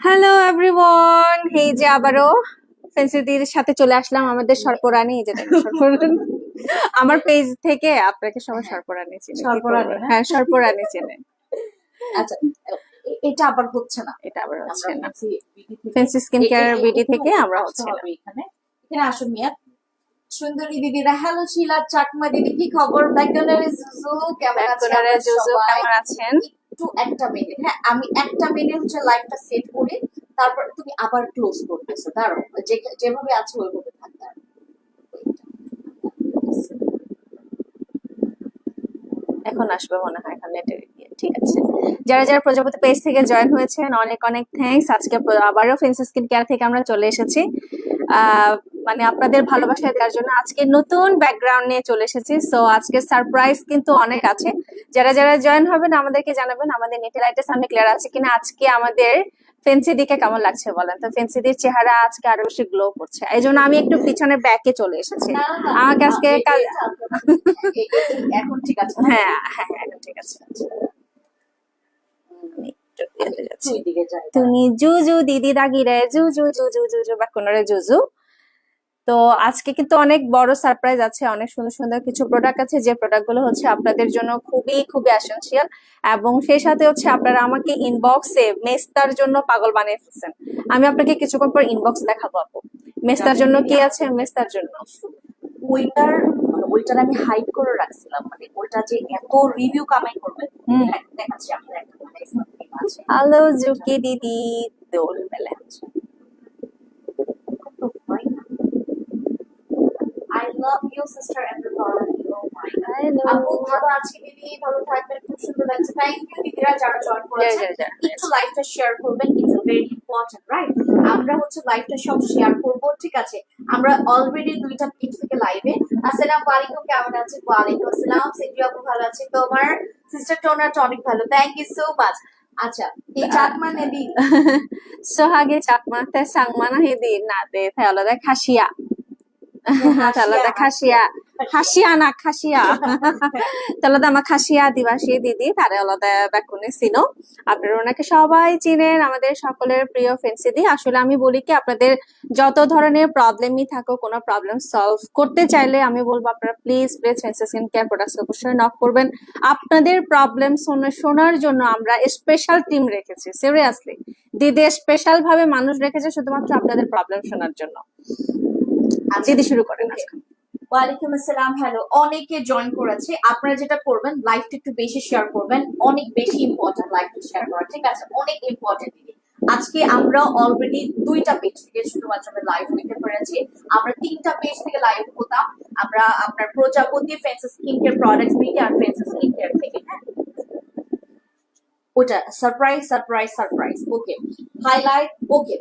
Hello everyone এই যে আবারও ফেন্সিদির সাথে চলে আসলাম আমাদের সর্পরানী। এই যে দেখো, আমার পেজ থেকে আপনাকে সবাই সর্পরানী চিনে। সর্পরানী? হ্যাঁ? হ্যাঁ সর্পরানী চিনে। আচ্ছা এটা আবার হচ্ছে না। এটা আবার হচ্ছে না। ফেন্সি স্কিন কেয়ার বিডি থেকে আমরা হচ্ছে না। এখানে। এখানে আসুন মিয়া। সুন্দরী দিদিরা হ্যালো শিলা চাকমা দিদি কি খবর? ব্যাকগ্রাউন্ডের জুজু কেমন আছেন? আছেন একটু মিনিট হ্যাঁ আমি একটা মিনিট হচ্ছে লাইভটা সেট করে তারপর তুমি আবার ক্লোজ করতেছো দাঁড়ো যে- যেভাবে আছে ওইভাবে থাকবে এখন আসবে মনে হয় এখন নেটে ঠিক আছে। যারা যারা প্রজাপতি পেজ থেকে জয়েন হয়েছেন অনেক অনেক থ্যাঙ্কস আজকে আবারও ফেন্সি স্কিন কেয়ার থেকে আমরা চলে এসেছি। আহ, মানে আপনাদের ভালোবাসা দেওয়ার জন্য আজকে নতুন ব্যাকগ্রাউন্ড নিয়ে চলে এসেছি। সো আজকে সারপ্রাইজ কিন্তু অনেক আছে। যারা যারা জয়েন হবেন আমাদেরকে জানাবেন আমাদের নেটে লাইটের সামনে ক্লিয়ার আছে কিনা। আজকে আমাদের ফেন্সি দিকে কেমন লাগছে বলেন তো? ফেন্সিদির চেহারা আজকে আরও বেশি গ্লো করছে। এই জন্য আমি একটু পিছনে ব্যাকে চলে এসেছি। আমাকে আজকে এখন ঠিক আছে। হ্যাঁ হ্যাঁ হ্যাঁ এখন ঠিক আছে। তুমি জুজু দিদি দাগিরে জুজু জুজু জুজু বা কোনরে জুজু। তো আজকে কিন্তু অনেক বড় সারপ্রাইজ আছে অনেক সুন্দর সুন্দর কিছু প্রোডাক্ট আছে যে প্রোডাক্টগুলো হচ্ছে আপনাদের জন্য খুবই খুবই এসেন্সিয়াল এবং সেই সাথে হচ্ছে আপনারা আমাকে ইনবক্সে মেস্তার জন্য পাগল বানিয়ে ফেলছেন। আমি আপনাকে কিছুক্ষণ পর ইনবক্স দেখাবো আপু। মেস্তার জন্য কি আছে? মেস্তার জন্য। ওইটার মানে ওইটার আমি হাইড করে রাখছিলাম মানে ওইটা যে এত রিভিউ কামাই করবে হুম। দেখ- দেখাচ্ছি আপনার একটা হ্যালো জুকি দিদি। দোল মেলে I love you sister everybody my god. Hello. আপু ভালো আছি দিদি ভালো থাকবেন খুব সুন্দর লাগছে। থ্যাংক ইউ দিদিরা যারা জয়েন করেছেন। যা, যা, যা। একটু লাইভটা শেয়ার করবেন ইটস ভেরি ইম্পর্টেন্ট রাইট আমরা হচ্ছে সব শেয়ার করব ঠিক আছে? আমরা অলরেডি দুইটা পেজ থেকে লাইভে আসসালামু আলাইকুম কেমন আছেন? ওয়ালাইকুম আসসালাম সিটি আপু ভালো আছে তোমার সিস্টার অনেক ভালো। থ্যাংক ইউ সো মাচ আচ্ছা এই চাকমা নেদি সোহাগে চাকমাতে সাংমানা হিদি না দে তাহলে খাসিয়া। তাহলে খাসিয়া খাসিয়া না খাসিয়া। তাহলে আমার খাসিয়া আদিবাসী দিদি তারে আলাদা বেকুনে চিনো আপনারা ওনাকে সবাই চিনেন আমাদের সকলের প্রিয় ফেন্সিদি আসলে আমি বলি কি আপনাদের যত ধরনের প্রবলেমই থাকুক কোনো প্রবলেম সলভ করতে চাইলে আমি বলব আপনারা প্লিজ প্লিজ কেয়ার প্রোডাক্টস অবশ্যই নক করবেন। আপনাদের প্রবলেম শোনার জন্য আমরা স্পেশাল টিম রেখেছি সিরিয়াসলি দিদি স্পেশাল ভাবে মানুষ রেখেছে শুধুমাত্র আপনাদের প্রবলেম শোনার জন্য। দিদি শুরু করেন। ওয়ালাইকুম আসসালাম, হ্যালো। অনেকে জয়েন করেছে। আপনারা যেটা করবেন লাইভটা একটু বেশি শেয়ার করবেন। অনেক বেশি ইম্পর্টেন্ট লাইভটা শেয়ার করা ঠিক আছে? অনেক ইম্পর্টেন্ট আজকে আমরা অলরেডি দুইটা পেজ থেকে শুধুমাত্র লাইভ হইতে পেরেছি। আমরা তিনটা পেজ থেকে লাইভ হতাম। আমরা আপনার প্রজাপতি ফেন্স স্কিন কেয়ার প্রোডাক্টস থেকে আর ফেন্স স্কিন কেয়ার থেকে হ্যাঁ? ওটা surprise surprise surprise okay highlight okay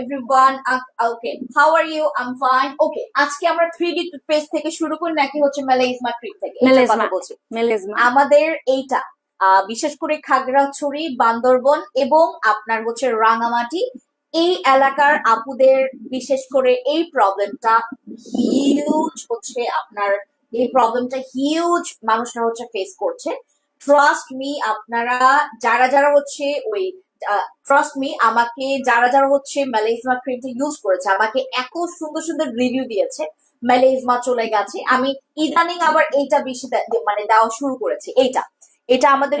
everyone okay how are you I am fine okay আজকে আমরা 3D পেজ থেকে শুরু করি নাকি হচ্ছে মেলাইজমা ক্রিপ থেকে? কথা বলছি। মেলেজমা আমাদের এইটা বিশেষ করে খাগড়াছড়ি বান্দরবন এবং আপনার হচ্ছে রাঙামাটি এই এলাকার আপুদের বিশেষ করে এই প্রবলেমটা হিউজ হচ্ছে আপনার এই প্রবলেমটা হিউজ মানুষরা হচ্ছে ফেস করছে। ট্রাস্ট মি আপনারা যারা যারা হচ্ছে ওই ট্রাস্ট মি আমাকে যারা যারা হচ্ছে ম্যালেজমা ক্রিমটা ইউজ করেছে আমাকে এত সুন্দর সুন্দর রিভিউ দিয়েছে ম্যালেজমা চলে গেছে। আমি ইদানিং আবার এইটা বেশি মানে দেওয়া শুরু করেছি। এইটা। এটা আমাদের।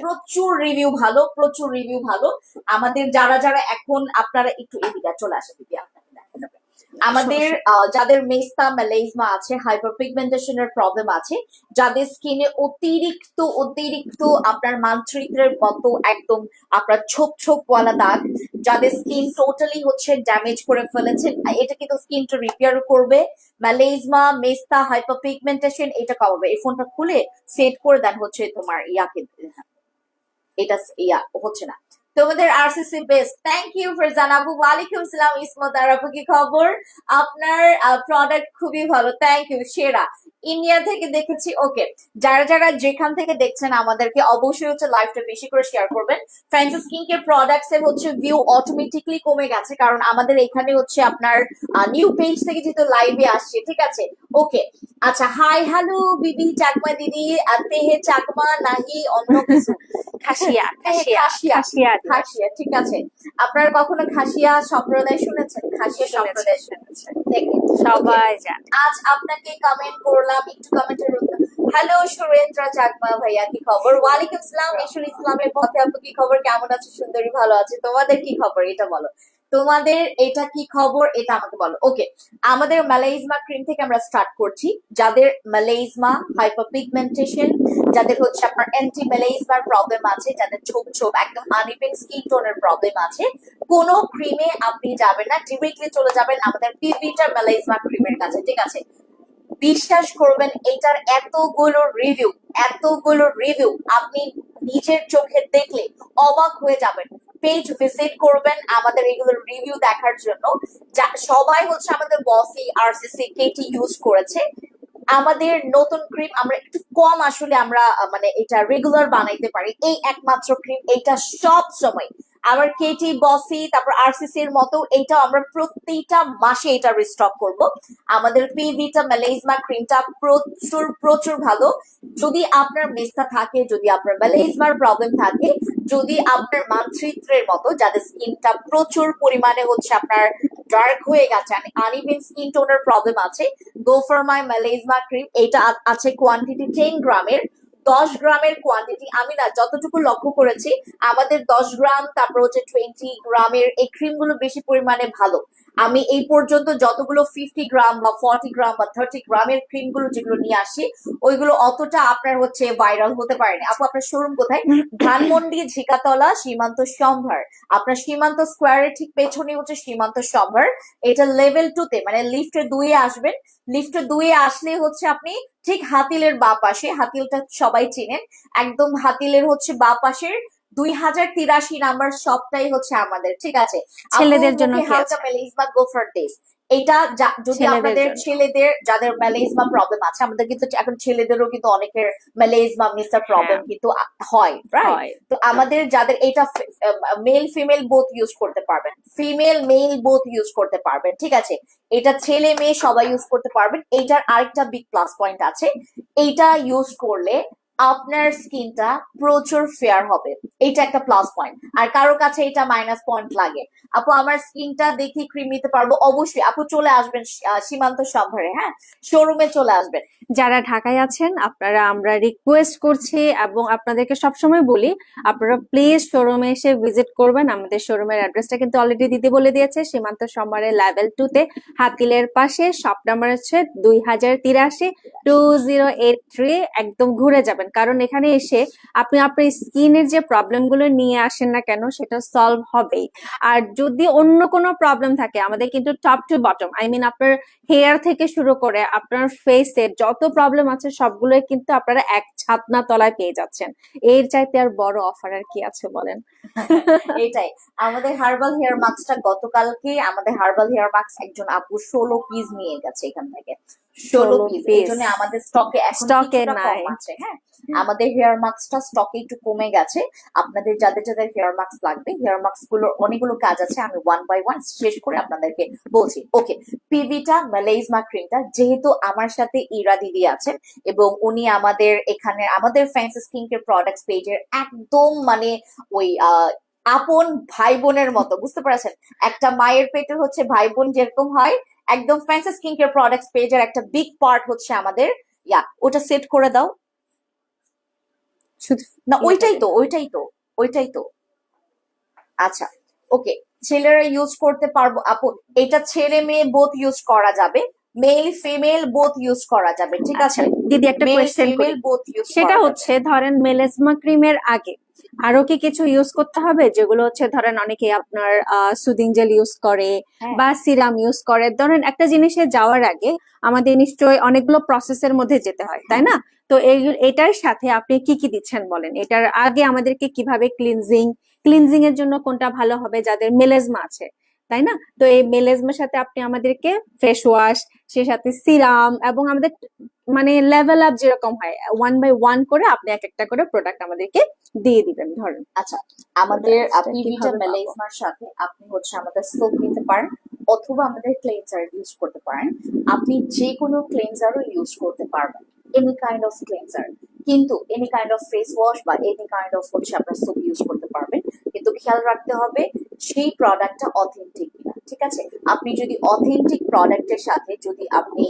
প্রচুর রিভিউ ভালো প্রচুর রিভিউ ভালো। আমাদের যারা যারা এখন আপনারা একটু এদিকে চলে আসে দিদি আমাদের যাদের মেস্তা ম্যালেজমা আছে হাইপার পিগমেন্টেশনের প্রবলেম আছে যাদের স্কিনে অতিরিক্ত অতিরিক্ত আপনার মানচিত্রের মতো একদম আপনার ছোপ ছোপ ওয়ালা দাগ যাদের স্কিন টোটালি হচ্ছে ড্যামেজ করে ফেলেছে এটা কিন্তু স্কিনটা রিপেয়ার করবে। ম্যালেজমা মেস্তা হাইপার পিগমেন্টেশন এটা কমাবে। এই ফোনটা খুলে সেট করে দেন হচ্ছে তোমার ইয়াকে এটা ইয়া হচ্ছে না। তোমাদের RCC best thank you Farzan আপু ওয়ালাইকুম আসসালাম ইসমত আর আপু কি খবর? আপনার প্রোডাক্ট খুবই ভালো। থ্যাংক ইউ সেরা। ইন্ডিয়া থেকে দেখেছি ওকে যারা যারা যেখান থেকে দেখছেন আমাদেরকে অবশ্যই হচ্ছে লাইভটা বেশি করে শেয়ার করবেন। ফ্যান্সি স্কিন কেয়ার প্রোডাক্টস এর হচ্ছে ভিউ অটোমেটিকলি কমে গেছে কারণ আমাদের এখানে হচ্ছে আপনার নিউ পেজ থেকে যেহেতু লাইভে আসছে ঠিক আছে? ওকে আচ্ছা হাই হ্যালো বিবি চাকমা দিদি আতে হে চাকমা নাহি অন্য কিছু। খাসিয়া খাসিয়া খাসিয়া। খাসিয়া ঠিক আছে। আপনারা কখনো খাসিয়া সম্প্রদায় শুনেছেন? খাসিয়া সম্প্রদায় শুনেছেন। সবাই যান আজ আপনাকে কমেন্ট করলাম একটু কমেন্টের উত্তর। হ্যালো সুরেন্দ্র চাকমা ভাইয়া কি খবর? ওয়ালাইকুম আসসালাম। ইসলামের পথে আপু কি খবর? কেমন আছে সুন্দরী ভালো আছে তোমাদের কি খবর? এটা বলো। তোমাদের এটা কি খবর, এটা আমাকে বলো। ওকে আমাদের ম্যালাইজমা ক্রিম থেকে আমরা স্টার্ট করছি। যাদের ম্যালাইজমা হাইপারপিগমেন্টেশন যাদের হচ্ছে আপনার অ্যান্টি ম্যালাইজমার প্রবলেম আছে, যাদের ছোপ ছোপ, একদম আনইভেন স্কিন টোনের প্রবলেম আছে, কোনো ক্রিমে আপনি যাবেন না ডিরেক্টলি চলে যাবেন আমাদের পিভিটা ম্যালাইজমা ক্রিমের কাছে, ঠিক আছে? বিশ্বাস করবেন, এটার এতগুলো রিভিউ এতগুলো রিভিউ আপনি নিজের চোখে দেখলে অবাক হয়ে যাবেন। পেজ ভিজিট করবেন আমাদের এগুলো রিভিউ দেখার জন্য। সবাই হচ্ছে আমাদের বসি আরসিসি কেটি ইউজ করেছে। আমাদের নতুন ক্রিম আমরা একটু কম আসলে আমরা মানে এটা রেগুলার বানাইতে পারি। এই একমাত্র ক্রিম এটা সব সময়। আবার কেটি বসি তারপর আরসিসি এর মতো এইটাও আমরা প্রত্যেকটা মাসে এটা রিস্টক করব। আমাদের পিভিটা ম্যালেজমা ক্রিমটা প্রচুর প্রচুর ভালো। যদি আপনার মেস্তা থাকে, যদি আপনার ম্যালেজমার প্রবলেম থাকে, যদি আপনার মানচিত্রের মতো, যাদের স্কিনটা প্রচুর পরিমাণে হচ্ছে আপনার ডার্ক হয়ে গেছে আনইভেন স্কিন টোনের প্রবলেম আছে go for my melasma cream এটা আছে কোয়ান্টিটি টেন গ্রামের দশ গ্রামের কোয়ান্টিটি আমি না যতটুকু লক্ষ্য করেছি, আমাদের দশ গ্রাম, তারপর হচ্ছে টোয়েন্টি গ্রামের এই ক্রিমগুলো বেশি পরিমাণে ভালো। আমি এই পর্যন্ত যতগুলো ফিফটি গ্রাম বা ফর্টি গ্রাম বা থার্টি গ্রামের ক্রিমগুলো যেগুলো নিয়ে আসি, ওইগুলো অতটা আপনার হচ্ছে ভাইরাল হতে পারেনি। আপু, আপনার শোরুম কোথায়? ধানমন্ডি, ঝিকাতলা, সীমান্ত সম্ভার। আপনার সীমান্ত স্কোয়ারের ঠিক পেছনে হচ্ছে সীমান্ত সম্ভার। এটা লেভেল টু তে মানে লিফটের দুইয়ে আসবেন। লিফটের দুইয়ে আসলে হচ্ছে আপনি ঠিক হাতিলের বা পাশে হাতিলটা সবাই চিনেন একদম হাতিলের হচ্ছে বা পাশের দুই হাজার তিরাশি নাম্বার সবটাই হচ্ছে আমাদের ঠিক আছে? ছেলেদের জন্য হালকা মেলিজমা বা গোফার দিস এটা যদি আমাদের ছেলেদের যাদের ম্যালেজমা প্রবলেম আছে আমাদের কিন্তু এখন ছেলেদেরও কিন্তু অনেকের ম্যালেজমা মিস্টার প্রবলেম। কিন্তু হয় রাইট তো আমাদের যাদের এটা মেল ফিমেল বোথ ইউজ করতে পারবেন। ফিমেল মেল বোথ ইউজ করতে পারবেন ঠিক আছে? এটা ছেলে মেয়ে সবাই ইউজ করতে পারবেন। এইটার আরেকটা বিগ প্লাস পয়েন্ট আছে। এইটা ইউজ করলে আপনার স্কিনটা প্রচুর ফেয়ার হবে। এটা একটা প্লাস পয়েন্ট আর কারও কাছে এটা মাইনাস পয়েন্ট লাগে। আপু, আমার স্কিনটা দেখি ক্রিম নিতে পারব? অবশ্যই। আপু, চলে আসবেন সীমান্ত সম্ভারে হ্যাঁ? শোরুমে চলে আসবেন। যারা ঢাকায় আছেন, আপনারা, আমরা রিকোয়েস্ট করছি এবং আপনাদেরকে সবসময় বলি, আপনারা প্লিজ শোরুমে এসে ভিজিট করবেন। আমাদের শোরুমের অ্যাড্রেসটা কিন্তু অলরেডি দিদি বলে দিয়েছে। সীমান্ত সম্বারের লেভেল টু তে, হাতিলের পাশে শপ নাম্বার হচ্ছে দুই হাজার তিরাশি টু জিরো এইট থ্রি একদম ঘুরে যাবেন। কারণ এখানে এসে আপনি আপনার স্কিনের যে প্রবলেমগুলো নিয়ে আসেন না কেন সেটা সলভ হবেই। আর যদি অন্য কোনো প্রবলেম থাকে আমাদের কিন্তু top to bottom I mean আপনার হেয়ার থেকে শুরু করে আপনার ফেসের যত প্রবলেম আছে সবগুলোই কিন্তু আপনারা এক ছাতনা তলায় পেয়ে যাচ্ছেন। এর চাইতে আর বড় অফার আর কি আছে বলেন? এটাই আমাদের হার্বাল হেয়ার মাস্কটা গতকালকে আমাদের হার্বাল হেয়ার মাস্ক একজন আপু ষোলো পিস নিয়ে গেছে এখান থেকে। ষোলো 16 পিস এই জন্য আমাদের স্টকে স্টকে নাই। আছে হ্যাঁ? আমাদের হেয়ার মাস্কটা স্টকে একটু কমে গেছে। আপনাদের যাদের যাদের হেয়ার মাস্ক লাগবে হেয়ার মাস্কগুলোর অনেকগুলো কাজ আছে, আমি ওয়ান বাই ওয়ান শেষ করে আপনাদেরকে বলছি। ওকে পিভিটা ম্যালেজমা ক্রিমটা যেহেতু আমার সাথে ইরা দিদি আছেন এবং উনি আমাদের এখানে, আমাদের ফ্যান্সি স্কিন কেয়ার প্রোডাক্টস পেজের একদম মানে ওই আপন ভাই বোনের মতো, বুঝতে পারছেন? একটা মায়ের পেটে হচ্ছে ভাই বোন যেরকম হয়, একদম ফ্যান্সি স্কিন কেয়ার প্রোডাক্টস পেজের একটা বিগ পার্ট হচ্ছে আমাদের। ইয়া ওটা সেট করে দাও। শুধু না ওইটাই তো ওইটাই তো ওইটাই তো। আচ্ছা ওকে ছেলেরা ইউজ করতে পারব। আপু এটা ছেলে মেয়ে বোথ ইউজ করা যাবে। মেল ফিমেল বোথ ইউজ করা যাবে ঠিক আছে? আচ্ছা, দিদি একটা কোয়েশ্চেন ফিমেল বোথ ইউজ সেটা হচ্ছে ধরেন মেলেজমা ক্রিমের আগে আরও কি কিছু ইউজ করতে হবে? যেগুলো হচ্ছে ধরেন অনেকে আপনার সুদিং জেল ইউজ করে হ্যাঁ। বা সিরাম ইউজ করে। ধরেন একটা জিনিসে যাওয়ার আগে আমাদের নিশ্চয়ই অনেকগুলো প্রসেসের মধ্যে যেতে হয় তাই না? তো এই এটার সাথে আপনি কি কি দিচ্ছেন বলেন? এটার আগে আমাদেরকে কীভাবে ক্লিনজিং ক্লিনজিং এর জন্য কোনটা ভালো হবে? যাদের মেলেজমা আছে তাই না? তো এই মেলেজমার সাথে আপনি আমাদেরকে ফেস ওয়াশ সে সাথে সিরাম এবং আমাদের মানে লেভেল আপ যেরকম হয় ওয়ান বাই ওয়ান করে আপনি এক একটা করে প্রোডাক্ট আমাদেরকে দিয়ে দিবেন ধরেন। আচ্ছা আমাদের আপনি টা পিভিটা কীভাবে পাবো? মেলাইজমার সাথে আপনি হচ্ছে আমাদের সোপ নিতে পারেন অথবা আমাদের ক্লেনজার ইউজ করতে পারেন। আপনি যে কোনো ক্লেনজারও ইউজ করতে পারবেন এনি কাইন্ড অফ ক্লেনজার কিন্তু any kind of face wash বা এনি কাইন্ড অফ হচ্ছে আপনার সোপ ইউজ করতে পারবেন। কিন্তু খেয়াল রাখতে হবে সেই প্রোডাক্টটা অথেন্টিক ঠিক আছে? আপনি যদি অথেন্টিক প্রোডাক্টের সাথে যদি আপনি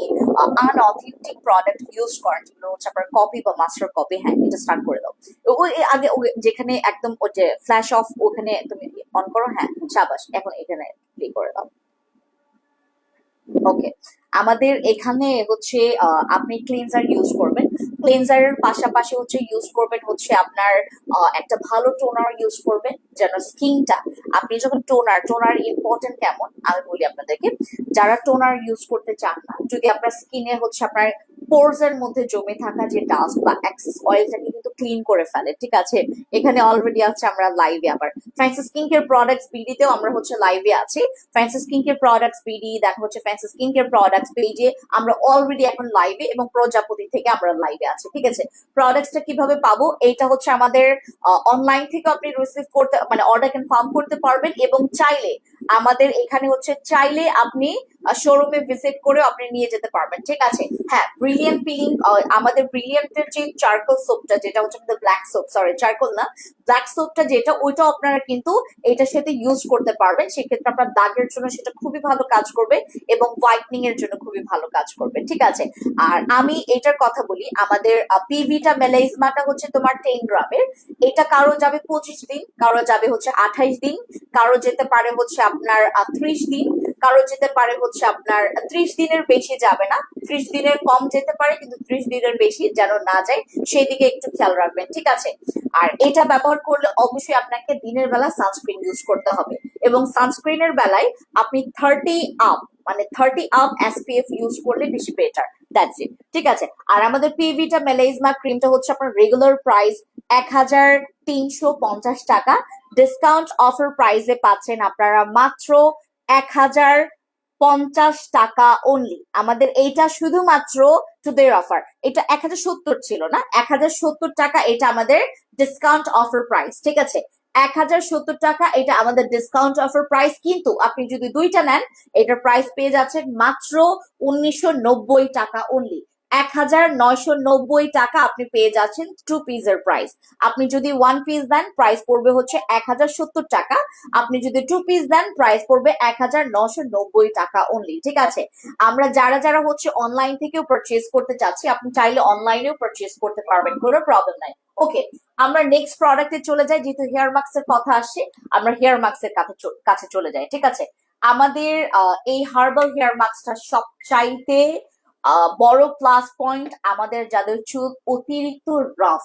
আনঅথেন্টিক প্রোডাক্ট ইউজ করেন যেগুলো হচ্ছে আপনার কপি বা মাস্টার কপি হ্যাঁ এটা স্টার্ট করে দাও। ওই আগে যেখানে একদম ওই যে ফ্ল্যাশ অফ ওখানে তুমি অন করো হ্যাঁ সাবাস, এখন এখানে প্লে করে দাও। ওকে আমাদের এখানে হচ্ছে আপনি ক্লিনজার ইউজ করবেন। ক্লিনজারের পাশাপাশি হচ্ছে ইউজ করবেন হচ্ছে আপনার একটা ভালো টোনার ইউজ করবেন, যেন স্কিনটা আপনি যখন টোনার টোনার ইম্পর্টেন্ট কেমন, আমি বলি আপনাদেরকে, যারা টোনার ইউজ করতে চান না, যদি আপনার স্কিনে হচ্ছে আপনার পোর্স এর মধ্যে জমে থাকা যে ডাস্ট বা এক্সেস অয়েলটাকে কিন্তু ক্লিন করে ফেলে, ঠিক আছে? এখানে অলরেডি আছে আমরা লাইভে আবার। ফ্যান্সি স্কিন কেয়ার প্রোডাক্টস বিডিতেও আমরা হচ্ছে লাইভে আছি। Fancy skin care products BD then হচ্ছে ফ্যান্সি স্কিন কেয়ার প্রোডাক্টস পেজে আমরা অলরেডি এখন লাইভে এবং প্রজাপতি থেকে আমরা লাইভে আছি, ঠিক আছে? প্রোডাক্টসটা কীভাবে পাবো? এইটা হচ্ছে আমাদের অনলাইন থেকে আপনি রিসিভ করতে মানে অর্ডার কনফার্ম করতে পারবেন এবং চাইলে আমাদের এখানে হচ্ছে, চাইলে আপনি শোরুমে ভিজিট করে আপনি নিয়ে যেতে পারবেন, ঠিক আছে? হ্যাঁ ব্রিলিয়ান্ট পিলিং আমাদের ব্রিলিয়ান্টের যে চারকোল সোপটা যেটা হচ্ছে আমাদের ব্ল্যাক সোপ সরি চারকোল না ব্ল্যাক সোপটা যেটা, ওইটা আপনারা কিন্তু এটার সাথে ইউজ করতে পারবেন। সেক্ষেত্রে আপনার দাগের জন্য সেটা খুবই ভালো কাজ করবে এবং হোয়াইটনিং এর জন্য খুবই ভালো কাজ করবে, ঠিক আছে? আর আমি এটার কথা বলি, আমাদের পিভিটা মেলাইজমাটা হচ্ছে তোমার টেন গ্রামের। এটা কারও যাবে পঁচিশ দিন, কারও যাবে হচ্ছে আঠাইশ দিন, কারও যেতে পারে হচ্ছে আপনার ত্রিশ দিন। কারও যেতে পারে হচ্ছে আপনার ত্রিশ দিনের বেশি যাবে না। ত্রিশ দিনের কম যেতে পারে, কিন্তু ত্রিশ দিনের বেশি যেন না যায় সেই দিকে একটু খেয়াল রাখবেন, ঠিক আছে? আর এটা ব্যবহার করলে অবশ্যই আপনাকে দিনের বেলা সানস্ক্রিন ইউজ করতে হবে। এবং সানস্ক্রিনের বেলায় আপনি থার্টি আপ মানে থার্টি আপ এসপিএফ ইউজ করলে বেশি বেটার দ্যাটস ইট ঠিক আছে? আর আমাদের পিভিটা মেলাইজমা ক্রিমটা হচ্ছে আপনার রেগুলার প্রাইস এক হাজার তিনশো পঞ্চাশ টাকা। ডিসকাউন্ট অফার প্রাইসে পাচ্ছেন আপনারা মাত্র এক হাজার পঞ্চাশ টাকা অনলি আমাদের এইটা শুধুমাত্র টুডের অফার এটা এক হাজার সত্তর ছিল না? এক হাজার সত্তর টাকা এটা আমাদের ডিসকাউন্ট অফার প্রাইস ঠিক আছে? এক হাজার সত্তর টাকা এটা আমাদের ডিসকাউন্ট অফার প্রাইস কিন্তু আপনি যদি দুইটা নেন, এটার প্রাইস পেয়ে যাচ্ছেন মাত্র উনিশশো নব্বই টাকা অনলি এক হাজার নয়শো নব্বই টাকা আপনি পেয়ে যাচ্ছেন টু পিসের প্রাইস আপনি যদি ওয়ান পিস দেন প্রাইস পড়বে হচ্ছে এক হাজার সত্তর টাকা। আপনি যদি টু পিস দেন প্রাইস পড়বে এক হাজার নশো নব্বই টাকা অনলি ঠিক আছে? আমরা যারা যারা হচ্ছে অনলাইন থেকেও পারচেজ করতে চাচ্ছি আপনি চাইলে অনলাইনেও পারচেজ করতে পারবেন কোনো প্রবলেম নাই। ওকে আমরা নেক্সট প্রোডাক্টে চলে যাই যেহেতু হেয়ার মাস্ক এর কথা আসছে আমরা হেয়ার মাস্ক এর কাছে চলে যাই ঠিক আছে? আমাদের এই হার্বাল হেয়ার মাস্কটা সবচাইতে আহ, বড় প্লাস পয়েন্ট আমাদের যাদের চুল অতিরিক্ত রাফ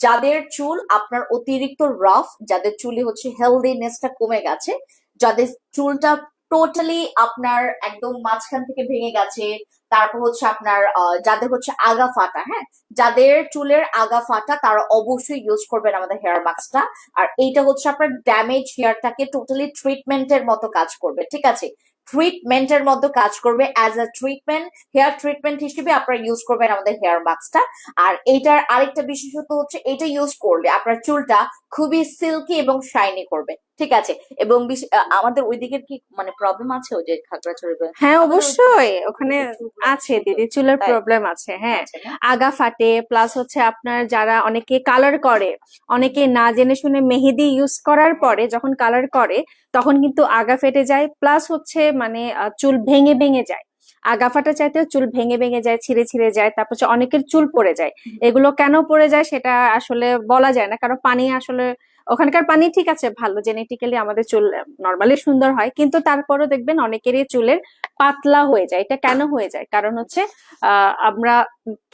যাদের চুল আপনার অতিরিক্ত রাফ যাদের চুলে হচ্ছে হেলদিনেসটা কমে গেছে, যাদের চুলটা টোটালি আপনার একদম মাঝখান থেকে ভেঙে গেছে, তারপর হচ্ছে আপনার যাদের হচ্ছে আগা ফাটা হ্যাঁ? যাদের চুলের আগা ফাটা, তারা অবশ্যই ইউজ করবেন আমাদের হেয়ার মাস্কটা আর এইটা হচ্ছে আপনার ড্যামেজ হেয়ারটাকে টোটালি ট্রিটমেন্টের মতো কাজ করবে, ঠিক আছে? ট্রিটমেন্টের মধ্যে কাজ করবে as a treatment hair treatment হিসেবে আপনারা ইউজ করবেন আমাদের হেয়ার মাস্কটা আর এটার আরেকটা বিশেষত্ব হচ্ছে, এটা ইউজ করলে আপনার চুলটা খুবই সিল্কি এবং শাইনি করবে। ঠিক আছে। এবং আমাদের ওই দিকের কি মানে প্রবলেম আছে ওই যে খাগড়াছড়ি হ্যাঁ অবশ্যই। ওখানে আছে দিদি চুলের প্রবলেম আছে হ্যাঁ। আগা ফাটে প্লাস হচ্ছে আপনার যারা অনেকে কালার করে অনেকে না জেনে শুনে মেহেদি ইউজ করার পরে যখন কালার করে তখন কিন্তু আগা ফেটে যায় প্লাস হচ্ছে মানে চুল ভেঙে ভেঙে যায়। আগা ফাটা চাইতে চুল ভেঙে ভেঙে যায় ছিঁড়ে ছিঁড়ে যায় তারপর অনেকের চুল পড়ে যায়। এগুলো কেন পড়ে যায় সেটা আসলে বলা যায় না কারণ পানি আসলে ওখানকার পানি ঠিক আছে, ভালো জেনেটিক্যালি আমাদের চুল নর্মালি সুন্দর হয়, কিন্তু তারপরও দেখবেন অনেকেরই চুলের পাতলা হয়ে যায়। এটা কেন হয়ে যায়? কারণ হচ্ছে আমরা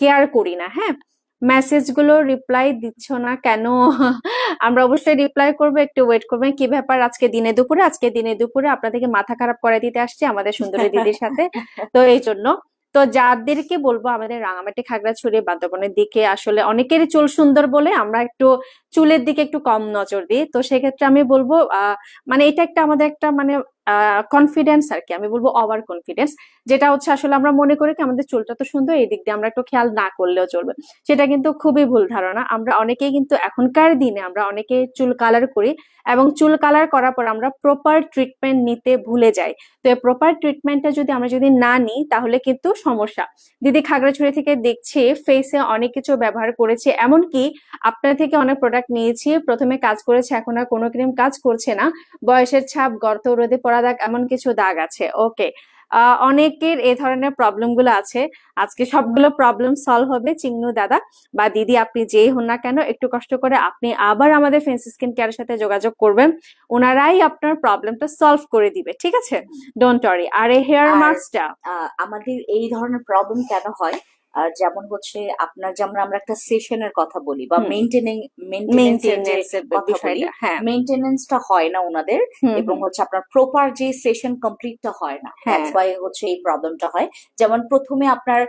কেয়ার করি না হ্যাঁ? মেসেজগুলো রিপ্লাই দিচ্ছ না কেন? আমরা অবশ্যই রিপ্লাই করব, একটু ওয়েট করবেন কি ব্যাপার? আজকে দিনে দুপুরে? আজকে দিনে দুপুরে আপনাদেরকে মাথা খারাপ করে দিতে আসছি, আমাদের সুন্দরী দিদির সাথে। তো এই জন্য তো যাদেরকে বলব, আমাদের রাঙামাটি, খাগড়াছড়ি, বান্দরবনের দিকে আসলে অনেকেরই চুল সুন্দর বলে আমরা একটু চুলের দিকে একটু কম নজর দিই। তো সেক্ষেত্রে আমি বলব মানে এটা একটা আমাদের একটা মানে কনফিডেন্স আর কি, আমি বলব ওভার কনফিডেন্স যেটা হচ্ছে আসলে আমরা মনে করি কি আমাদের চুলটা তো সুন্দর এই দিক দিয়ে আমরা একটু খেয়াল না করলেও চলবে। সেটা কিন্তু খুবই ভুল ধারণা। আমরা অনেকেই কিন্তু এখনকার দিনে আমরা অনেকে চুল কালার করি এবং চুল কালার করার পর আমরা প্রপার ট্রিটমেন্ট নিতে ভুলে যাই। তো এই প্রপার ট্রিটমেন্টটা যদি আমরা যদি না নিই, তাহলে কিন্তু সমস্যা। দিদি খাগড়াছড়ি থেকে দেখছি ফেসে অনেক কিছু ব্যবহার করেছি, এমনকি আপনার থেকে অনেক প্রোডাক্ট নিয়েছি, প্রথমে কাজ করেছে, এখন আর কোনো ক্রিম কাজ করছে না। বয়সের ছাপ, গর্ত রোদে পড়া দাগ এমন কিছু দাগ আছে। ওকে অনেকের এই ধরনের প্রবলেমগুলো আছে। আজকে সবগুলো প্রবলেম সলভ হবে চিংনু দাদা বা দিদি আপনি যেই হন না কেন একটু কষ্ট করে আপনি আবার আমাদের ফেন্স স্কিন কেয়ারের সাথে যোগাযোগ করবেন। ওনারাই আপনার প্রবলেমটা সলভ করে দিবে ঠিক আছে? ডোন্ট ওয়ারি আর এই হেয়ার মাস্কটা আমাদের এই ধরনের প্রবলেম কেন হয়? আহ, যেমন হচ্ছে আপনার যেমন আমরা একটা সেশনের কথা বলি বা হুম। মেনটেনিং মেনটেনেন্সের যে মেইনটেনেন্সের কথা বলি বিষয়টা হ্যাঁ মেনটেনেন্সটা হয় না ওনাদের এবং হচ্ছে আপনার প্রপার যে সেশন কমপ্লিটটা হয় না হ্যাঁ। হচ্ছে এই প্রবলেমটা হয় যেমন প্রথমে আপনার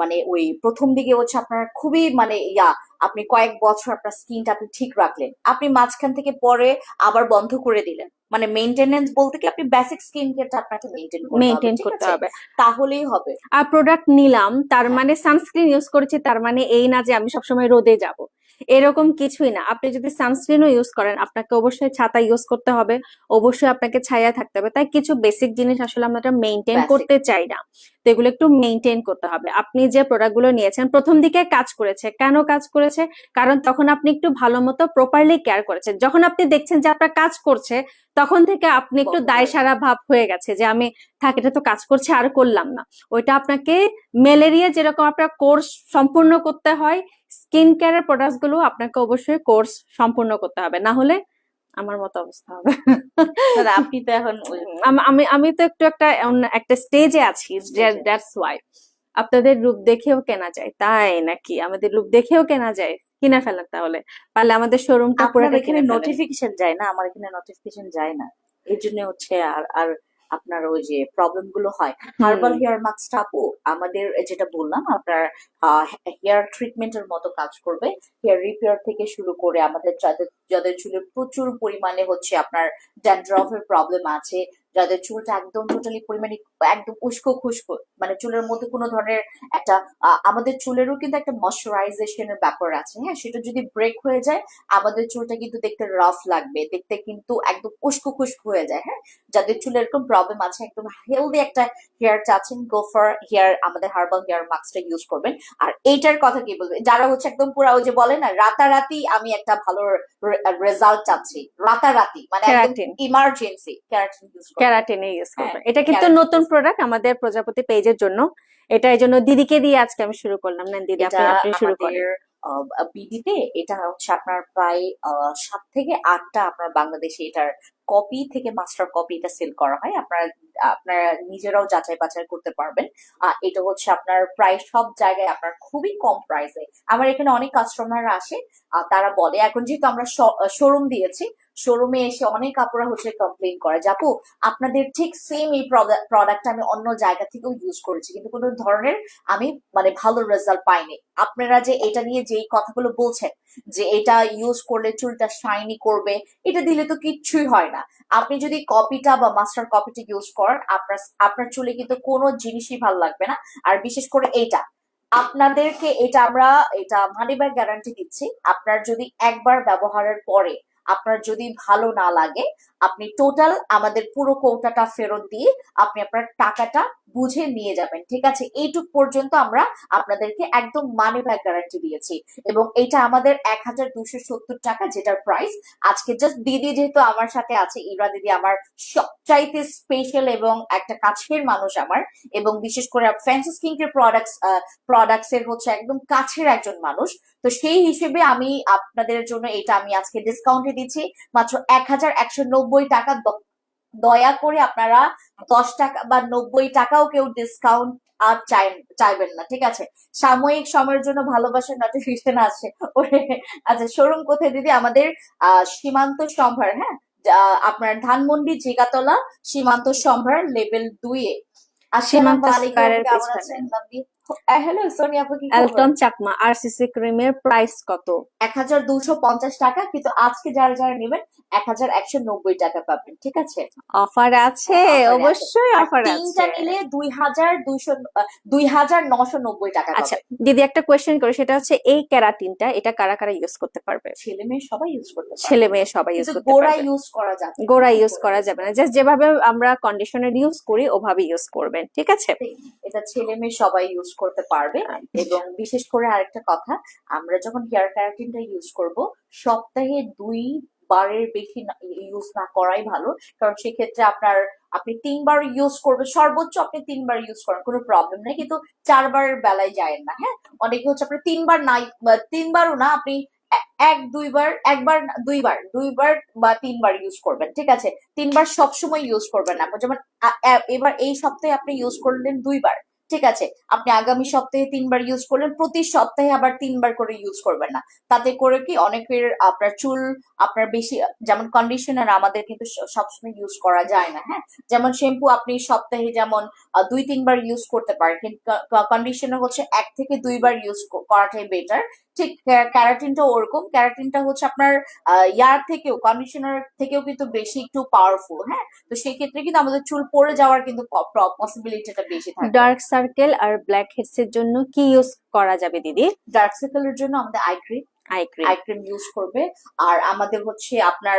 মানে ওই প্রথম দিকে হচ্ছে আপনার খুবই মানে ইয়া আপনি কয়েক বছর আপনার স্কিনটা আপনি ঠিক রাখলেন আপনি মাঝখান থেকে পরে আবার বন্ধ করে দিলেন মানে মেইনটেনেন্স বলতে কি আপনি বেসিক স্কিন কেয়ারটা আপনাকে মেইনটেইন করতে হবে মেইনটেইন করতে হবে। তাহলেই হবে। আর প্রোডাক্ট নিলাম তার। মানে সানস্ক্রিন ইউজ করেছি তার মানে এই না যে আমি সবসময় রোদে যাব। এরকম কিছুই না। আপনি যদি সানস্ক্রিনও ইউজ করেন আপনাকে অবশ্যই ছাতা ইউজ করতে হবে। অবশ্যই আপনাকে ছায়া থাকতে হবে। তাই কিছু বেসিক জিনিস আসলে আমরা মেনটেন করতে চাই না। তো এগুলো একটু মেনটেন করতে হবে। আপনি যে প্রোডাক্টগুলো নিয়েছেন প্রথম দিকে কাজ করেছে। কেন কাজ করেছে? কারণ তখন আপনি একটু ভালো মতো প্রপারলি কেয়ার করেছেন। যখন আপনি দেখছেন যে আপনার কাজ করছে তখন থেকে আপনি একটু দায় সারা ভাব হয়ে গেছে যে আমি থাক এটা তো কাজ করছে আর করলাম না। ওইটা আপনাকে ম্যালেরিয়া যেরকম আপনার কোর্স সম্পূর্ণ করতে হয় স্কিন কেয়ারের প্রোডাক্টগুলো আপনাকে অবশ্যই কোর্স সম্পূর্ণ করতে হবে। না হলে আমার মতো অবস্থা হবে। আপনি তো এখন আমি আমি তো একটু একটা একটা স্টেজে আছি। দ্যাটস ওয়াই আপনাদের রূপ দেখেও কেনা যায় তাই নাকি? আমাদের রূপ দেখেও কেনা যায়। কিনা ফেলেন তাহলে। পারলে আমাদের শোরুমটা পুরোটা এখানে নোটিফিকেশন যায় না আমার এখানে নোটিফিকেশন যায় না। এই জন্য হচ্ছে আর আর আপনার ওই যে প্রবলেমগুলো হয়। হার্বাল হেয়ার মাস্কটা আপু আমাদের যেটা বললাম আপনার হেয়ার ট্রিটমেন্টের মতো কাজ করবে। হেয়ার রিপেয়ার থেকে শুরু করে আমাদের যাদের যাদের চুলে প্রচুর পরিমাণে হচ্ছে আপনার ড্যান্ড্রফের প্রবলেম আছে যাদের চুলটা একদম টোটালি পরিমাণে একদম উস্কো খুস্কো মানে চুলের মধ্যে কোনো ধরনের একটা আমাদের চুলেরও কিন্তু একটা ময়শ্চারাইজেশনের ব্যাপার আছে। হ্যাঁ সেটা যদি ব্রেক হয়ে যায় আমাদের চুলটা কিন্তু দেখতে রাফ লাগবে দেখতে কিন্তু একদম উস্কো খুস্কো হয়ে যায়। হ্যাঁ যাদের চুলে এরকম প্রবলেম আছে একদম হেলদি একটা হেয়ার চাচ্ছেন গো ফর হেয়ার আমাদের হার্বাল হেয়ার মাস্কটা ইউজ করবেন। আর এইটার কথা কি বলবেন? যারা হচ্ছে একদম পুরা ওই যে বলে না রাতারাতি আমি একটা ভালো রেজাল্ট চাচ্ছি। রাতারাতি মানে একদম ইমার্জেন্সি ক্যারাটিন ইউজ ক্যারাটিনে ইউজ করবেন এটা কিন্তু নতুন প্রোডাক্ট আমাদের প্রজাপতি পেজের জন্য। এটা এই জন্য দিদিকে দিয়ে আজকে আমি শুরু করলাম। না দিদি আপনি আপনি শুরু করেন। বিডিতে এটা হচ্ছে আপনার প্রায় আহ, সাত থেকে আটটা আপনার বাংলাদেশে এটার কপি থেকে মাস্টার কপি এটা সেল করা হয়। আপনারা আপনারা নিজেরাও যাচাই বাছাই করতে পারবেন। এটা হচ্ছে আপনার প্রায় সব জায়গায় আপনার খুবই কম প্রাইসে আমার এখানে অনেক কাস্টমার আসে তারা বলে, এখন যেহেতু আমরা শোরুম দিয়েছি শোরুমে এসে অনেক আপুরা হচ্ছে কমপ্লেন করে যাপু আপনাদের ঠিক সেম এই প্রোডাক্ট আমি অন্য জায়গা থেকেও ইউজ করেছি, কিন্তু কোনো ধরনের আমি মানে ভালো রেজাল্ট পাইনি। আপনারা যে এটা নিয়ে যেই কথাগুলো বলছেন, যে এটা ইউজ করলে চুলটা শাইনি করবে, এটা দিলে তো কিচ্ছুই হয় না। আপনি যদি কপিটা বা মাস্টার কপিটা ইউজ করেন, আপনার আপনার চুলে কিন্তু কোনো জিনিসই ভালো লাগবে না। আর বিশেষ করে এইটা, আপনাদেরকে এটা আমরা, এটা মানি গ্যারান্টি দিচ্ছি। আপনার যদি একবার ব্যবহারের পরে আপনার যদি ভালো না লাগে, আপনি টোটাল আমাদের পুরো কৌটাটা ফেরত দিয়ে আপনি আপনার টাকাটা বুঝে নিয়ে যাবেন, ঠিক আছে? এইটুক পর্যন্ত আমরা আপনাদেরকে একদম মানি ব্যাক গ্যারান্টি দিয়েছি এবং এটা আমাদের এক হাজার দুশো সত্তর টাকা যেটার প্রাইস আজকে জাস্ট দিদি যেহেতু আমার সাথে আছে ইরা দিদি আমার সবচাইতে স্পেশাল এবং একটা কাছের মানুষ আমার এবং বিশেষ করে fancy skin care products products এর হচ্ছে একদম কাছের একজন মানুষ। তো সেই হিসেবে আমি আপনাদের জন্য এটা আমি আজকে ডিসকাউন্টে দিচ্ছি। মাত্র এক হাজার একশো নব্বই টাকা দয়া করে আপনারা দশ টাকা বা নব্বই টাকাও কেউ ডিসকাউন্ট আর চাই চাইবেন না ঠিক আছে? সাময়িক সময়ের জন্য ভালোবাসার নোটিফিকেশন আছে আচ্ছা শোরুম কোথায় দিদি? আমাদের আহ, সীমান্ত সম্ভার হ্যাঁ? আপনার ধানমন্ডি জিগাতলা সীমান্ত সম্ভার লেভেল দুইয়ে কেমন আছেন হ্যালো সোনিয়া আপু চাকমা। আরসিসি ক্রিমের প্রাইস কত? এক হাজার দুশো পঞ্চাশ টাকা কিন্তু আজকে যারা যারা নেবেন এক হাজার একশো নব্বই টাকা পাবেন ঠিক আছে? অফার আছে অবশ্যই অফার তিনটা আছে। নিলে দুই হাজার দুইশো দুই হাজার নশো নব্বই টাকা আচ্ছা দিদি একটা কোয়েশ্চেন করি সেটা হচ্ছে এই ক্যারাটিনটা এটা কারা কারা ইউজ করতে পারবে? ছেলে মেয়ে সবাই ইউজ করতে ছেলে মেয়ে সবাই ইউজ করতে গোড়া ইউজ করা যাবে। গোড়া ইউজ করা যাবে না। জাস্ট যেভাবে আমরা কন্ডিশনার ইউজ করি ওভাবে ইউজ করবেন ঠিক আছে? এটা ছেলে মেয়ে সবাই ইউজ করতে পারবে। এবং বিশেষ করে আরেকটা কথা আমরা যখন হেয়ার ক্যারাটিনটা ইউজ করব সপ্তাহে দুই বারের বেশি ইউজ না করাই ভালো। কারণ সেক্ষেত্রে আপনার আপনি তিনবার ইউজ করবে সর্বোচ্চ আপনি তিনবার ইউজ করেন কোনো প্রবলেম নেই। কিন্তু চারবারের বেলায় যায় না হ্যাঁ? অনেকে হচ্ছে আপনি তিনবার নাই তিনবারও না আপনি এক দুইবার একবার দুইবার দুইবার বা তিনবার ইউজ করবেন ঠিক আছে? তিনবার সবসময় ইউজ করবেন না। যেমন এবার এই সপ্তাহে আপনি ইউজ করলেন দুইবার। ঠিক আছে, আপনি আগামী সপ্তাহে তিনবার ইউজ করলেন, প্রতি সপ্তাহে আবার তিনবার করে ইউজ করবেন না। তাতে করে কি অনেকের আপনার চুল, আপনার বেশি, যেমন কন্ডিশনার আমাদের কিন্তু সবসময় ইউজ করা যায় না হ্যাঁ? যেমন শ্যাম্পু আপনি সপ্তাহে যেমন দুই তিনবার ইউজ করতে পারেন, কিন্তু কন্ডিশনার হচ্ছে এক থেকে দুইবার ইউজ করাটাই বেটার ঠিক ক্যারাটিনটা ওরকম। ক্যারাটিনটা হচ্ছে আপনার ইয়ার থেকেও কন্ডিশনার থেকেও কিন্তু বেশি একটু পাওয়ারফুল হ্যাঁ? তো সেই ক্ষেত্রে কিন্তু আমাদের চুল পড়ে যাওয়ার কিন্তু পসিবিলিটিটা বেশি থাকে। ডার্ক সার্কেল আর ব্ল্যাক হেডস এর জন্য কি ইউজ করা যাবে দিদি? ডার্ক সার্কেলের জন্য আমাদের eye cream eye cream use করবে। আর আমাদের হচ্ছে আপনার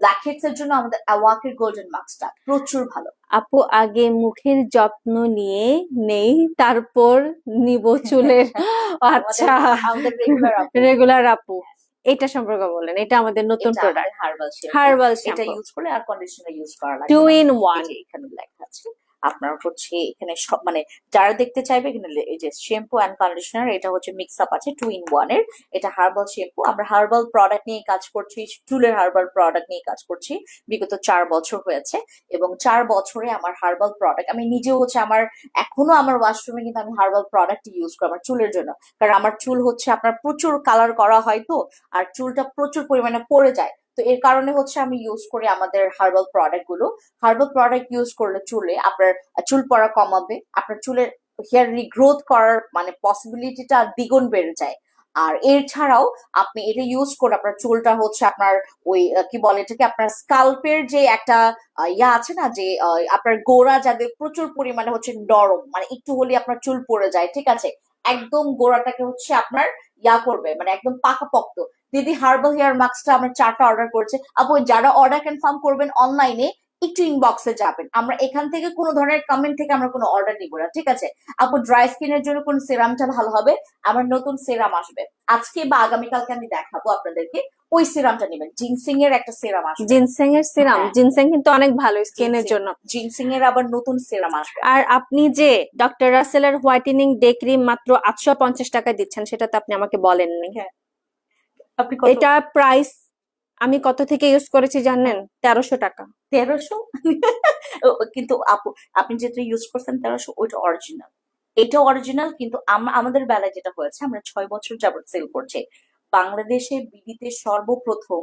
ব্ল্যাক হেডস এর জন্য আমাদের অ্যাওয়াকের গোল্ডেন মাস্কটা প্রচুর ভালো। আপু আগে মুখের যত্ন নিয়ে নেই তারপর নিব চুলের। আচ্ছা। রেগুলার আপু। এটা সম্পর্কে বলেন এটা আমাদের নতুন প্রোডাক্ট হার্বাল হার্বাল এটা ইউজ করলে আর কন্ডিশনার ইউজ করা লাগে টু ইন ওয়ান এখানে লেখা আছে। আপনার হচ্ছে এখানে সব মানে যারা দেখতে চাইবে এখানে এই যে শ্যাম্পু অ্যান্ড কন্ডিশনার এটা হচ্ছে মিক্স আপ আছে টু ইন ওয়ানের। এটা হার্বাল শ্যাম্পু আমরা হার্বাল প্রোডাক্ট নিয়ে কাজ করছি চুলের হার্বাল প্রোডাক্ট নিয়ে কাজ করছি। বিগত চার বছর হয়েছে এবং চার বছরে আমার হার্বাল প্রোডাক্ট আমি নিজেও হচ্ছে আমার এখনও আমার ওয়াশরুমে কিন্তু আমি হার্বাল প্রোডাক্ট ইউজ করি আমার চুলের জন্য। কারণ আমার চুল হচ্ছে আপনার প্রচুর কালার করা হয় তো, আর চুলটা প্রচুর পরিমাণে পড়ে যায়। তো এর কারণে হচ্ছে আমি ইউজ করি আমাদের হার্বাল প্রোডাক্টগুলো। হার্বাল প্রোডাক্ট ইউজ করলে চুলে আপনার চুল পড়া কমাবে, আপনার চুলের হেয়ার রিগ্রোথ করার মানে পসিবিলিটিটা দ্বিগুণ বেড়ে যায়। আর এর ছাড়াও আপনি এটা ইউজ করে আপনার চুলটা হচ্ছে আপনার ওই কি বলে এটাকে, আপনার স্কাল্পের যে একটা ইয়া আছে না যে আপনার গোড়া যাদের প্রচুর পরিমাণে হচ্ছে নরম মানে একটু হলে আপনার চুল পড়ে যায়, ঠিক আছে? একদম গোড়াটাকে হচ্ছে আপনার ইয়া করবে মানে একদম পাকাপক্ত। দিদি হার্বাল হেয়ার মাস্কটা আমার চারটা অর্ডার করছে। আপু, যারা অর্ডার কনফার্ম করবেন অনলাইনে একটু ইনবক্সে যাবেন। আমরা এখান থেকে কোনো ধরনের কমেন্ট থেকে আমরা কোনো অর্ডার নিব না ঠিক আছে? আপু ড্রাই স্কিনের জন্য কোন সিরামটা ভালো হবে? আমার নতুন সিরাম আসবে। আজকে বা আগামীকালকে আমি দেখাবো আপনাদেরকে ওই সিরামটা নেবেন। জিনসিং এর একটা সিরাম আসবে। জিনসেং এর সিরাম হ্যাঁ। জিনসেং কিন্তু অনেক ভালো স্কিনের। জন্য। জিনসিং এর আবার নতুন সিরাম আসবে। আর আপনি যে ডক্টর রাসেলের হোয়াইটেনিং ডে ক্রিম মাত্র আটশো পঞ্চাশ টাকায় দিচ্ছেন সেটা তো আপনি আমাকে বলেননি। কত? এটা প্রাইস আমি কত থেকে ইউজ করেছি জানেন? তেরোশো টাকা। তেরোশো? কিন্তু আপু, আপনি যেটা ইউজ করছেন তেরোশো, ওইটা অরিজিনাল এটা অরিজিনাল কিন্তু আমাদের বেলায় যেটা হয়েছে, আমরা ছয় বছর যাবত সেল করছি। বাংলাদেশে বিডিতে সর্বপ্রথম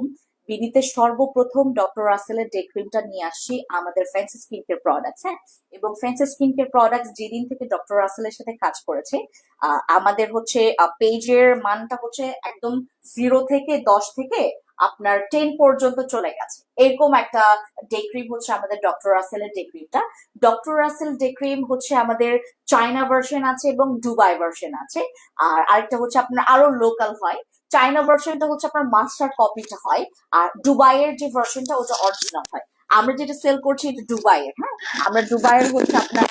বিডিতে সর্বপ্রথম ডক্টর রাসেলের ডে ক্রিমটা নিয়ে আসছি আমাদের ফ্যান্সি স্কিন কেয়ার প্রোডাক্টস হ্যাঁ? এবং ফ্যান্সি স্কিন কেয়ার প্রোডাক্টস যেদিন থেকে ডক্টর রাসেলের সাথে কাজ করেছে আমাদের হচ্ছে পেজের মানটা হচ্ছে একদম জিরো থেকে দশ থেকে আপনার টেন পর্যন্ত চলে গেছে। এরকম একটা ডে ক্রিম হচ্ছে আমাদের ডক্টর রাসেলের ডে ক্রিমটা ডক্টর রাসেল ডে ক্রিম হচ্ছে আমাদের চায়না ভার্সন আছে এবং দুবাই ভার্সন আছে। আর আরেকটা হচ্ছে আপনার আরও লোকাল হয়। চায়না ভার্সনটা হচ্ছে আপনার মাস্টার কপিটা হয়। আর দুবাইয়ের যে ভার্সনটা ওটা অরিজিনাল হয়। আমরা যেটা সেল করছি, এটা দুবাইয়ের হ্যাঁ? আমরা দুবাইয়ের হচ্ছে আপনার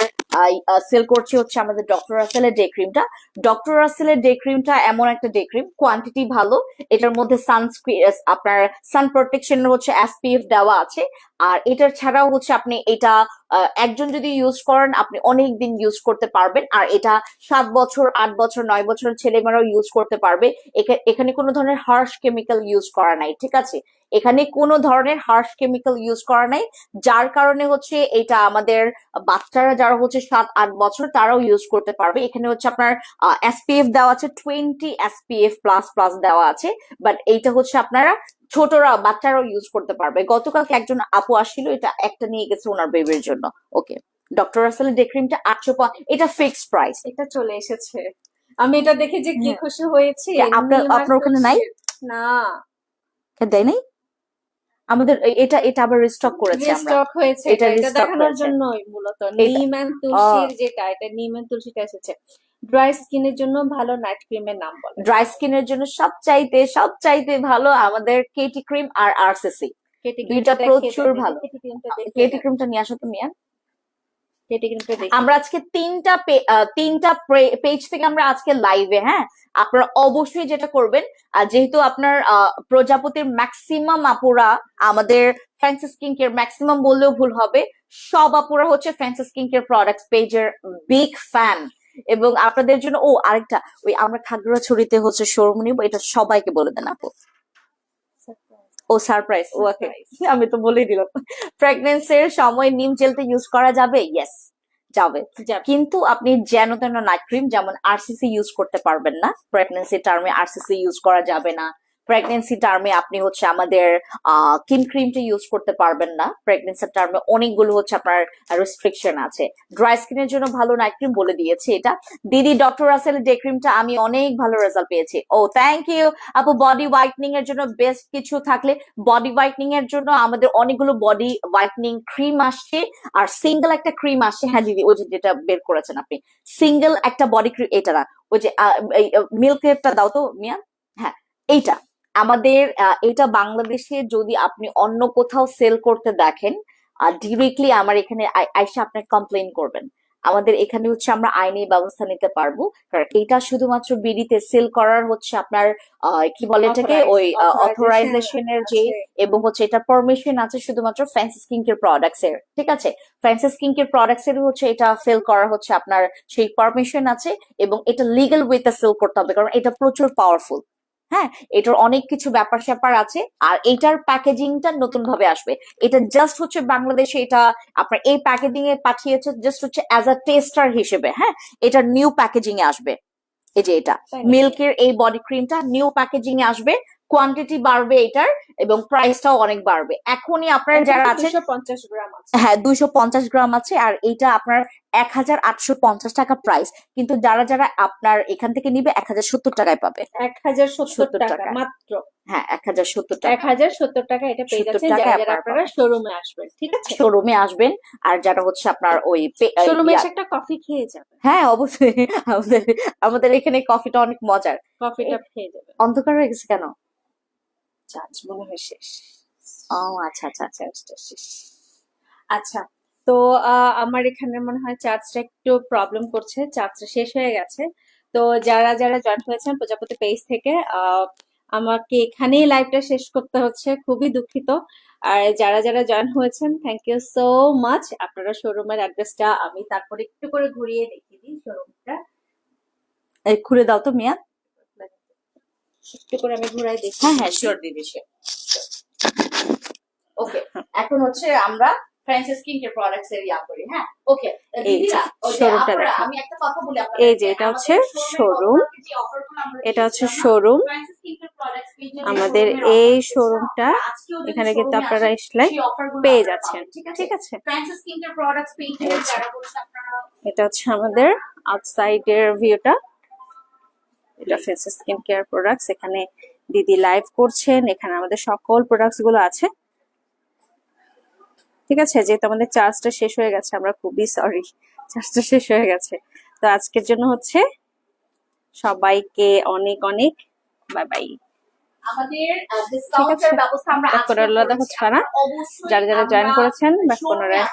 সেল করছি হচ্ছে আমাদের ডক্টর রাসেলের ডে ক্রিমটা ডক্টর রাসেলের ডে ক্রিমটা এমন একটা ডে ক্রিম কোয়ান্টিটি ভালো, এটার মধ্যে সানস্ক্রিন আপনার সান প্রোটেকশনের হচ্ছে এসপিএফ দেওয়া আছে। আর এটার ছাড়াও হচ্ছে আপনি এটা একজন যদি ইউজ করেন, আপনি অনেক দিন ইউজ করতে পারবেন। আর এটা সাত বছর, আট বছর, নয় বছর ছেলেমেয়েরাও ইউজ করতে পারবে। এখা- এখানে কোনো ধরনের হার্শ কেমিক্যাল ইউজ করা নাই, ঠিক আছে? এখানে কোনো ধরনের হার্শ কেমিক্যাল ইউজ করা নাই যার কারণে হচ্ছে এটা আমাদের বাচ্চারা যারা হচ্ছে সাত আট বছর তারাও ইউজ করতে পারবে। এখানে হচ্ছে আপনার এসপিএফ দেওয়া আছে টোয়েন্টি এসপিএফ প্লাস প্লাস দেওয়া আছে। বাট এইটা হচ্ছে আপনারা ছোটরা বাচ্চারাও ইউজ করতে পারবে। গতকালকে একজন আপু আসছিল এটা একটা নিয়ে গেছে ওনার বেবির জন্য। ওকে ডক্টর রাসেলের ডে ক্রিমটা আটশো এটা ফিক্সড প্রাইস এটা চলে এসেছে। আমি এটা দেখে যে কি। খুশি হয়েছি। আপনার- আপনার ওখানে নাই? না। দেয় নাই? আমাদের এটা এটা আবার রিস্টক করেছে আমরা। স্টক হয়েছে এটা দেখানোর জন্যই মূলত নিম এন্ড তুলসীর যেটা এটা নিম এন্ড তুলসীটা এসেছে। ড্রাই স্কিনের জন্য ভালো নাইট ক্রিমের নাম বলে। ড্রাই স্কিনের জন্য সবচাইতে সবচাইতে ভালো আমাদের কেটি ক্রিম আর আরসিসি কেটি দুইটা প্রচুর ভালো। কেটি ক্রিমটা কেটি ক্রিমটা নিয়ে আসো তুমি ক্রিমটা দেখে। আমরা আজকে তিনটা তিনটা পেজ থেকে আমরা আজকে লাইভে হ্যাঁ? আপনারা অবশ্যই যেটা করবেন যেহেতু আপনার প্রজাপতির ম্যাক্সিমাম আপুরা আমাদের ফ্যান্সি স্কিন কেয়ার ম্যাক্সিমাম বললেও ভুল হবে। সব আপুরা হচ্ছে ফ্যান্সি স্কিন কেয়ার প্রোডাক্ট পেজের বিগ ফ্যান এবং আপনাদের জন্য, ও আরেকটা, ওই আমরা খাগড়াছড়িতে হচ্ছে শোরুম নিব, এটা সবাইকে বলে দেন আপু। ও সারপ্রাইজ ওকে আমি তো বলেই দিলাম। প্রেগনেন্সির সময় নিম জেলটা ইউজ করা যাবে? ইয়েস যাবে। যাবে। কিন্তু আপনি যেন তেন নাইট ক্রিম যেমন আরসিসি ইউজ করতে পারবেন না। প্রেগনেন্সি টার্মে আরসিসি ইউজ করা যাবে না। প্রেগনেন্সি টার্মে আপনি হচ্ছে আমাদের কিম ক্রিমটা ইউজ করতে পারবেন না। প্রেগনেন্সি টার্মে অনেকগুলো হচ্ছে আপনার রেস্ট্রিকশন আছে। ড্রাই স্কিনের জন্য ভালো নাইট ক্রিম বলে দিয়েছে এটা। দিদি ডক্টর রাসেল ডে ক্রিমটা আমি অনেক ভালো রেজাল্ট পেয়েছি। ও থ্যাংক ইউ আপু বডি হোয়াইটনিং এর জন্য বেস্ট কিছু থাকলে বডি হোয়াইটনিং এর জন্য আমাদের অনেকগুলো বডি হোয়াইটনিং ক্রিম আসছে। আর সিঙ্গেল একটা ক্রিম আসছে। হ্যাঁ দিদি, ওই যেটা বের করেছেন আপনি। সিঙ্গেল একটা বডি ক্রিম এটা না, ওই যে মিল্কেরটা দাও তো, মিয়া। হ্যাঁ এইটা। আমাদের এটা বাংলাদেশে যদি আপনি অন্য কোথাও সেল করতে দেখেন ডিরেক্টলি আমার এখানে আই- আইসা আপনার কমপ্লেন করবেন। আমাদের এখানে হচ্ছে আমরা আইনি ব্যবস্থা নিতে পারব। কারণ এটা শুধুমাত্র বিডিতে সেল করার হচ্ছে আপনার কি বলে এটাকে? ওই অথরাইজেশনের যে এবং হচ্ছে এটা পারমিশন আছে শুধুমাত্র ফ্যান্সি স্কিন কেয়ার প্রোডাক্টস এর। ঠিক আছে? ফ্যান্সি স্কিন কেয়ার প্রোডাক্টস এর হচ্ছে এটা সেল করা হচ্ছে আপনার সেই পারমিশন আছে এবং এটা লিগ্যাল ওয়েতে সেল করতে হবে কারণ এটা প্রচুর পাওয়ারফুল হ্যাঁ এটার অনেক কিছু ব্যাপার স্যাপার আছে আর এটার প্যাকেজিংটা নতুন ভাবে আসবে। এটা জাস্ট হচ্ছে বাংলাদেশে এটা আপনার এই প্যাকেজিং এ পাঠিয়েছে জাস্ট হচ্ছে অ্যাজ আ টেস্টার হিসেবে হ্যাঁ? এটা নিউ প্যাকেজিং এ আসবে। এই যে এটা? মিল্কের এই বডি ক্রিমটা নিউ প্যাকেজিং এ আসবে কোয়ান্টিটি বাড়বে এটার এবং প্রাইসটাও অনেক বাড়বে। এখনই আপনার যারা আছে পঞ্চাশ গ্রাম হ্যাঁ দুইশো পঞ্চাশ গ্রাম আছে আর এইটা আপনার এক হাজার আটশো পঞ্চাশ টাকা প্রাইস কিন্তু যারা যারা আপনার এখান থেকে নিবে এক হাজার সত্তর টাকায় পাবে। এক হাজার সত্তর টাকা টাকা। মাত্র। হ্যাঁ এক হাজার সত্তর এক হাজার সত্তর টাকা এটা পেয়ে যাচ্ছেন যারা আপনারা শোরুমে আসবেন ঠিক আছে? শোরুমে আসবেন আর যারা হচ্ছে আপনার ওই শোরুমে এসে একটা কফি খেয়ে যাবেন। হ্যাঁ অবশ্যই। আমাদের আমাদের এখানে কফিটা অনেক মজার। কফিটা খেয়ে যাবেন। অন্ধকার হয়ে গেছে কেন? চার্জ মনে হয় শেষ। ও আচ্ছা আচ্ছা আচ্ছা চার্জটা শেষ আচ্ছা তো আমার এখানে মনে হয় চার্জটা একটু প্রবলেম করছে চার্জটা শেষ হয়ে গেছে। তো যারা যারা জয়েন হয়েছেন প্রজাপতি পেজ থেকে আমাকে এখানেই লাইভটা শেষ করতে হচ্ছে খুবই দুঃখিত। আর যারা যারা জয়েন হয়েছেন থ্যাংক ইউ সো মাচ আপনারা শোরুমের অ্যাড্রেসটা আমি তারপরে একটু করে ঘুরিয়ে দেখিয়ে দিই শোরুমটা খুলে দাও তো মিয়া। একটু করে আমি ঘুরাই দেখি। হ্যাঁ হ্যাঁ শিওর দিদি ওকে এখন হচ্ছে আমরা ফ্রান্সিস স্কিন কেয়ার প্রোডাক্টস এর ইয়া করি হ্যাঁ ওকে দেখো। আমি একটা কথা বলি আপনাদের এই যে, এটা হচ্ছে showroom। এটা হচ্ছে showroom। আমাদের এই শোরুমটা এখানে কিন্তু আপনারা আসলে পেয়ে যাচ্ছেন ঠিক আছে ফ্রান্সিস স্কিন প্রোডাক্টস পেজে যারা হচ্ছে আপনারা এটা হচ্ছে আমাদের আউটসাইডের ভিউটা এটা ফেস স্কিন কেয়ার প্রোডাক্টস এখানে দিদি লাইভ করছেন এখানে আমাদের সকল প্রোডাক্টসগুলো আছে ঠিক আছে? যেহেতু আমাদের চার্জটা শেষ হয়ে গেছে আমরা খুবই সরি চার্জটা শেষ হয়ে গেছে। তো আজকের জন্য হচ্ছে সবাইকে অনেক অনেক বাই বাই যারা যারা জয়েন করেছেন বা পুনরায়